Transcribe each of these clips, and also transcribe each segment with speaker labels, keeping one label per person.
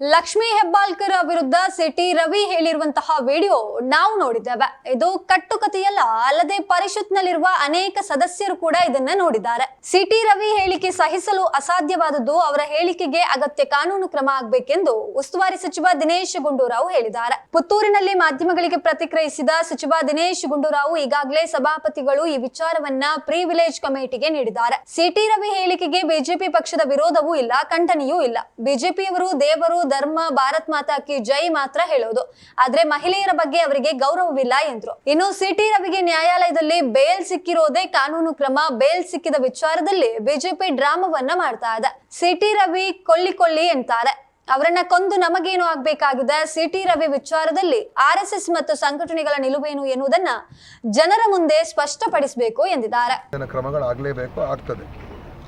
Speaker 1: ಲಕ್ಷ್ಮೀ ಹೆಬ್ಬಾಳ್ಕರ್ ವಿರುದ್ಧ city Ravi ಹೇಳಿರುವಂತಹ video ನಾವು ನೋಡಿದ್ದೇವೆ. ಇದು ಕಟ್ಟುಕತೆಯಲ್ಲ ಅಲ್ಲದೆ ಪರಿಷತ್ನಲ್ಲಿರುವ ಅನೇಕ ಸದಸ್ಯರು ಕೂಡ ಇದನ್ನ ನೋಡಿದ್ದಾರೆ. ಸಿಟಿ ರವಿ ಹೇಳಿಕೆ ಸಹಿಸಲು ಅಸಾಧ್ಯವಾದದ್ದು ಅವರ ಹೇಳಿಕೆಗೆ ಅಗತ್ಯ ಕಾನೂನು ಕ್ರಮ ಆಗಬೇಕೆಂದು ಉಸ್ತುವಾರಿ ಸಚಿವ ದಿನೇಶ್ ಗುಂಡೂರಾವ್ ಹೇಳಿದ್ದಾರೆ. ಪುತ್ತೂರಿನಲ್ಲಿ ಮಾಧ್ಯಮಗಳಿಗೆ ಪ್ರತಿಕ್ರಿಯಿಸಿದ ಸಚಿವ ದಿನೇಶ್ ಗುಂಡೂರಾವ್ ಈಗಾಗಲೇ ಸಭಾಪತಿಗಳು ಈ ವಿಚಾರವನ್ನ ಪ್ರೀ ವಿಲೇಜ್ ಕಮಿಟಿಗೆ ನೀಡಿದ್ದಾರೆ. ಸಿಟಿ ರವಿ ಹೇಳಿಕೆಗೆ ಬಿಜೆಪಿ ಪಕ್ಷದ ವಿರೋಧವೂ ಇಲ್ಲ, ಖಂಡನೆಯೂ ಇಲ್ಲ. ಬಿಜೆಪಿಯವರು ದೇವರು ಧರ್ಮ, ಭಾರತ್ ಮಾತಾ ಕಿ ಜೈ ಮಾತ್ರ ಹೇಳೋದು. ಆದ್ರೆ ಮಹಿಳೆಯರ ಬಗ್ಗೆ ಅವರಿಗೆ ಗೌರವವಿಲ್ಲ ಎಂದ್ರು. ಇನ್ನು ಸಿಟಿ ರವಿಗೆ ನ್ಯಾಯಾಲಯದಲ್ಲಿ ಬೇಲ್ ಸಿಕ್ಕಿರೋದೇ ಕಾನೂನು ಕ್ರಮ. ಬೇಲ್ ಸಿಕ್ಕಿದ ವಿಚಾರದಲ್ಲಿ ಬಿಜೆಪಿ ಡ್ರಾಮವನ್ನ ಮಾಡ್ತಾ ಇದೆ. ಸಿಟಿ ರವಿ ಕೊಲ್ಲಿ ಕೊಲ್ಲಿ ಎಂತಾರೆ ಅವರನ್ನ ಕೊಂದು ನಮಗೇನು ಆಗ್ಬೇಕಾಗಿದೆ? ಸಿಟಿ ರವಿ ವಿಚಾರದಲ್ಲಿ ಆರ್ ಎಸ್ ಎಸ್ ಮತ್ತು ಸಂಘಟನೆಗಳ ನಿಲುವೇನು ಎನ್ನುವುದನ್ನ ಜನರ ಮುಂದೆ ಸ್ಪಷ್ಟಪಡಿಸಬೇಕು ಎಂದಿದ್ದಾರೆ.
Speaker 2: ಕ್ರಮಗಳಾಗಲೇಬೇಕು ಆಗ್ತದೆ.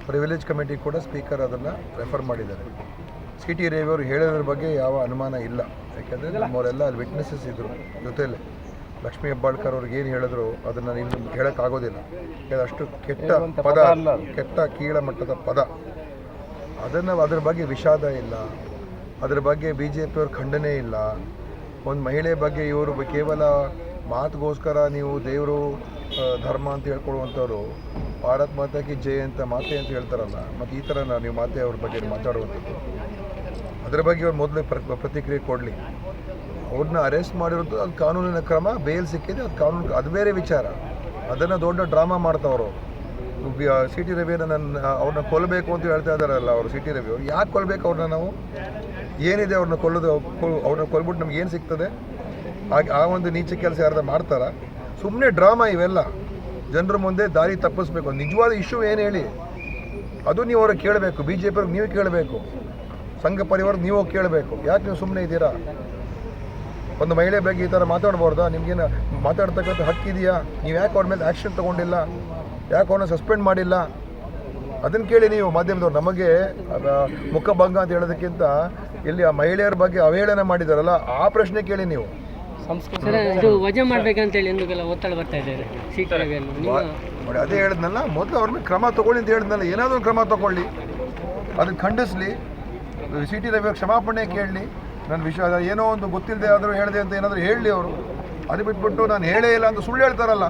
Speaker 2: ಪ್ರಿವಿಲೇಜ್ ಕಮಿಟಿ ಕೂಡ ಸ್ಪೀಕರ್ ಅದನ್ನ ರೆಫರ್ ಮಾಡಿದ್ದಾರೆ. ಸಿ ಟಿ ರವಿಯವರು ಹೇಳೋದ್ರ ಬಗ್ಗೆ ಯಾವ ಅನುಮಾನ ಇಲ್ಲ. ಯಾಕೆಂದರೆ ನಮ್ಮವರೆಲ್ಲ ಅಲ್ಲಿ ವಿಟ್ನೆಸಸ್ ಇದ್ದರು ಜೊತೆಯಲ್ಲಿ. ಲಕ್ಷ್ಮೀ ಹೆಬ್ಬಾಳ್ಕರ್ ಅವ್ರಿಗೆ ಏನು ಹೇಳಿದ್ರು ಅದನ್ನು ಇನ್ನು ಹೇಳೋಕ್ಕಾಗೋದಿಲ್ಲ ಯಾಕಂದರೆ ಅಷ್ಟು ಕೆಟ್ಟ ಪದ ಕೆಟ್ಟ ಕೀಳ ಮಟ್ಟದ ಪದ. ಅದನ್ನು ಅದ್ರ ಬಗ್ಗೆ ವಿಷಾದ ಇಲ್ಲ. ಅದ್ರ ಬಗ್ಗೆ ಬಿ ಜೆ ಪಿಯವ್ರ ಖಂಡನೆ ಇಲ್ಲ. ಒಂದು ಮಹಿಳೆ ಬಗ್ಗೆ ಇವರು ಕೇವಲ ಮಾತುಗೋಸ್ಕರ ನೀವು ದೇವರು ಧರ್ಮ ಅಂತ ಹೇಳ್ಕೊಳ್ಳುವಂಥವ್ರು ಭಾರತ್ ಮಾತಾ ಕಿ ಜಯ ಅಂತ ಮಾತೆ ಅಂತ ಹೇಳ್ತಾರಲ್ಲ ಮತ್ತು ಈ ಥರ ನೀವು ಮಾತೆ ಅವ್ರ ಬಗ್ಗೆ ಮಾತಾಡುವಂಥದ್ದು. ಅದರ ಬಗ್ಗೆ ಅವ್ರು ಮೊದಲು ಪ್ರ, ಪ್ರತಿಕ್ರಿಯೆ ಕೊಡಲಿ. ಅವ್ರನ್ನ ಅರೆಸ್ಟ್ ಮಾಡಿರೋದು ಅದು ಕಾನೂನಿನ ಕ್ರಮ, ಬೇಲ್ ಸಿಕ್ಕಿದೆ, ಅದು ಕಾನೂನು ಅದು ಬೇರೆ ವಿಚಾರ. ಅದನ್ನು ದೊಡ್ಡ ಡ್ರಾಮಾ ಮಾಡ್ತಾವರು. ಸಿ ಟಿ ರವಿ ನನ್ನ ಅವ್ರನ್ನ ಕೊಲ್ಲಬೇಕು ಅಂತ ಹೇಳ್ತಾ ಇದ್ದಾರಲ್ಲ ಅವರು ಸಿ ಟಿ ರವಿ ಅವ್ರು. ಯಾಕೆ ಕೊಲ್ಲಬೇಕು ಅವ್ರನ್ನ ನಾವು? ಏನಿದೆ ಅವ್ರನ್ನ ಕೊಲ್ಲೋದು ಅವ್ರನ್ನ ಕೊಲ್ಬಿಟ್ಟು ನಮ್ಗೆ ಏನು ಸಿಗ್ತದೆ? ಆ ಒಂದು ನೀಚ ಕೆಲಸ ಯಾರ್ದು ಮಾಡ್ತಾರ? ಸುಮ್ಮನೆ ಡ್ರಾಮಾ ಇವೆಲ್ಲ. ಜನರ ಮುಂದೆ ದಾರಿ ತಪ್ಪಿಸ್ಬೇಕು. ನಿಜವಾದ ಇಶ್ಯೂ ಏನು ಹೇಳಿ? ಅದು ನೀವು ಅವ್ರಿಗೆ ಕೇಳಬೇಕು. ಬಿ ಜೆ ನೀವು ಕೇಳಬೇಕು. ಸಂಘ ಪರಿವಾರ ನೀವು ಕೇಳಬೇಕು. ಯಾಕೆ ನೀವು ಸುಮ್ಮನೆ ಇದ್ದೀರಾ? ಒಂದು ಮಹಿಳೆ ಬಗ್ಗೆ ಈ ಥರ ಮಾತಾಡ್ಬಾರ್ದಾ? ನಿಮಗೇನು ಮಾತಾಡ್ತಕ್ಕಂಥ ಹಕ್ಕಿದೆಯಾ ನೀವು ಯಾಕೆ ಅವ್ರ ಮೇಲೆ ಆ್ಯಕ್ಷನ್ ತೊಗೊಂಡಿಲ್ಲ? ಯಾಕೆ ಅವ್ರನ್ನ ಸಸ್ಪೆಂಡ್ ಮಾಡಿಲ್ಲ? ಅದನ್ನು ಕೇಳಿ ನೀವು ಮಾಧ್ಯಮದವ್ರು. ನಮಗೆ ಅದ ಮುಖಭಂಗ ಅಂತ ಹೇಳೋದಕ್ಕಿಂತ ಇಲ್ಲಿ ಆ ಮಹಿಳೆಯರ ಬಗ್ಗೆ ಅವಹೇಳನ ಮಾಡಿದಾರಲ್ಲ ಆ ಪ್ರಶ್ನೆ ಕೇಳಿ ನೀವು.
Speaker 3: ಸಂಸ್ಕೃತ. ಇದು ವಜಾ ಮಾಡ್ಬೇಕಂತೇಳಿ ಎಂದುಗೆಲ್ಲ ಒತ್ತಡ ಬರ್ತಾ ಇದ್ದಾರೆ. ಸೀಟ್ ರವಿಯನ್ನು ನಿಮ್ಮ
Speaker 2: ನೋಡಿ ಅದೇ ಹೇಳಿದ್ನಲ್ಲ ಮೊದಲು ಅವ್ರ ಮೇಲೆ ಕ್ರಮ ತಗೊಳ್ಳಿ ಅಂತ ಹೇಳಿದ್ನಲ್ಲ ಏನಾದರೂ ಕ್ರಮ ತಗೊಳ್ಳಿ. ಅದನ್ನು ಖಂಡಿಸ್ಲಿ. ಸಿ ಟಿ ರವಿ ಕ್ಷಮಾಪಣೆ ಕೇಳಲಿ ನನ್ನ ವಿಷಯ ಏನೋ ಒಂದು ಗೊತ್ತಿಲ್ಲದೆ ಆದರೂ ಹೇಳಿದೆ ಅಂತ ಏನಾದರೂ ಹೇಳಲಿ ಅವರು. ಅದು ಬಿಟ್ಬಿಟ್ಟು ನಾನು ಹೇಳೇ ಇಲ್ಲ ಅಂತ ಸುಳ್ಳು ಹೇಳ್ತಾರಲ್ಲ.